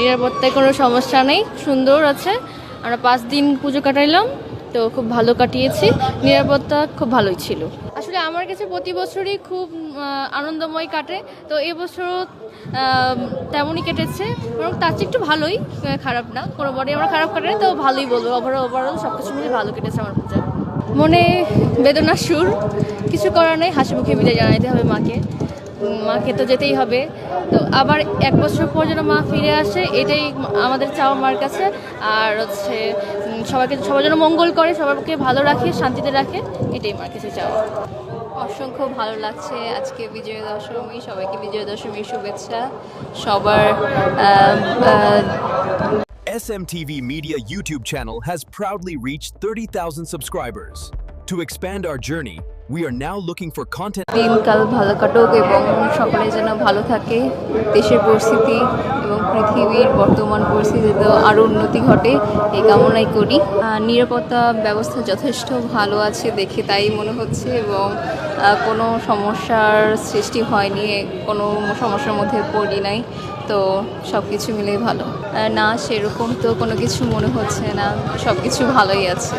নিরাপত্তায় কোনো সমস্যা নেই, সুন্দর আছে। আমরা পাঁচ দিন পুজো কাটাইলাম, তো খুব ভালো কাটিয়েছি। নিরাপত্তা খুব ভালোই ছিল। আসলে আমার কাছে প্রতি বছরই খুব আনন্দময় কাটে। তো এবছরও তেমনই কেটেছে এবং তার চেয়ে একটু ভালোই খারাপ না। কোনো বারে আমরা খারাপ কাটে তো ভালোই বলব। ওভারঅল ওভারঅল সব কিছু মিলে ভালো কেটেছে আমার পূজা। মনে বেদনার সুর, কিছু করার নেই হাসি মুখে বিদায় জানাইতে হবে মাকে। মাকে তো যেতেই হবে। তো আবার এক বছর পর যেন মা ফিরে আসে এটাই আমাদের চাওয়া মার কাছে। আর হচ্ছে সবাইকে সবার যেন মঙ্গল করে সবাইকে ভালো রাখে শান্তিতে রাখে এটাই মার কাছে চাওয়া। অসংখ্য ভালো লাগছে আজকে বিজয় দশমী সবাইকে বিজয় দশমীর শুভেচ্ছা। সবার SMTV Media YouTube channel has proudly reached 30,000 subscribers. To expand our journey, we are now looking for content. দিনকাল ভালো কাটুক এবং সকলে যেন ভালো থাকে। দেশের পরিস্থিতি এবং পৃথিবীর বর্তমান পরিস্থিতিতে আরও উন্নতি ঘটে, এই কামনাই করি। নিরাপত্তা ব্যবস্থা যথেষ্ট ভালো আছে দেখে তাই মনে হচ্ছে এবং কোনো সমস্যার সৃষ্টি হয়নি, কোনো সমস্যার মধ্যে পড়ি নাই, তো সব কিছু মিলেই ভালো। না, সেরকম তো কোনো কিছু মনে হচ্ছে না সব কিছু ভালোই আছে।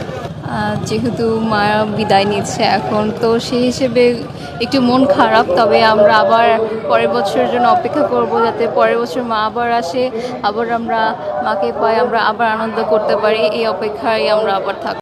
যেহেতু মা বিদায় নিচ্ছে এখন, তো সেই হিসেবে একটু মন খারাপ, তবে আমরা আবার পরের বছরের জন্য অপেক্ষা করব যাতে পরের বছর মা আবার আসে, আবার আমরা মাকে পাই, আমরা আবার আনন্দ করতে পারি, এই অপেক্ষায় আমরা আবার থাকব।